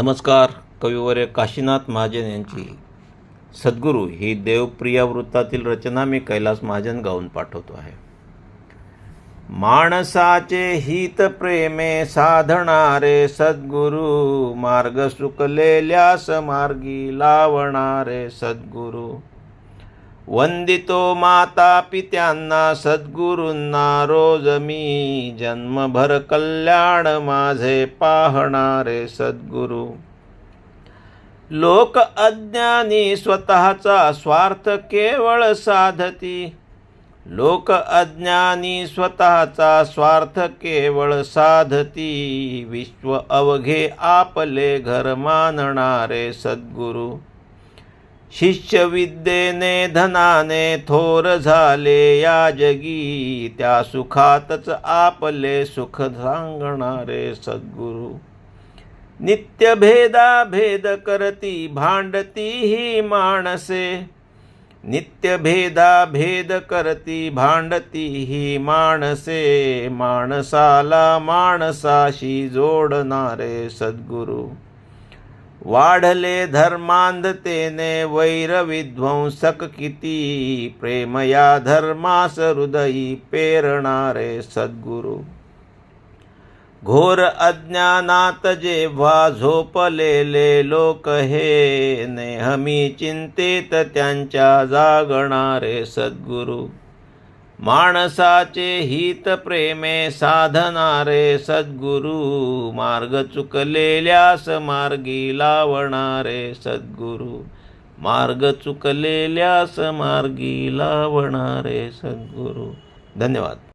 नमस्कार कविवर्य काशीनाथ महाजन यांची. सद्गुरू ही देवप्रिया वृत्तातील रचना मी कैलास महाजन गाऊन पाठवतो आहे. माणसाचे हित प्रेमे साधणारे सद्गुरू मार्ग सुकलेल्यास मार्गी लावणारे सद्गुरू. वंदितो माता पित्यांना सद्गुरूंना रोज मी जन्मभर कल्याण माझे पाहणारे सद्गुरू. लोक अज्ञानी स्वतःचा स्वार्थ केवळ साधती. लोक अज्ञानी स्वतःचा स्वार्थ केवळ साधती. विश्व अवघे आपले घर मानणारे सद्गुरू. शिष्यविद्येने धनाने थोर झाले या जगी. त्या सुखातच आपले सुख सांगणारे सद्गुरू. नित्य भेदा भेद करती भांडती ही माणसे. नित्य भेदा भेद करती भांडती ही माणसे. माणसाला माणसाशी जोडणारे सद्गुरू. वाढले धर्मांधतेने वैर विध्वंसक किती? प्रेमया धर्मास हृदयी पेरणारे सद्गुरू. घोर अज्ञानात जेव्हा झोपलेले लोक हे नेहमी चिंतेत त्यांच्या जागणारे सद्गुरू. माणसाचे हित प्रेमे साधणारे सद्गुरू मार्ग चुकलेल्यास मार्गी लावणारे सद्गुरू मार्ग चुकलेल्यास मार्गी लावणारे सद्गुरू. धन्यवाद.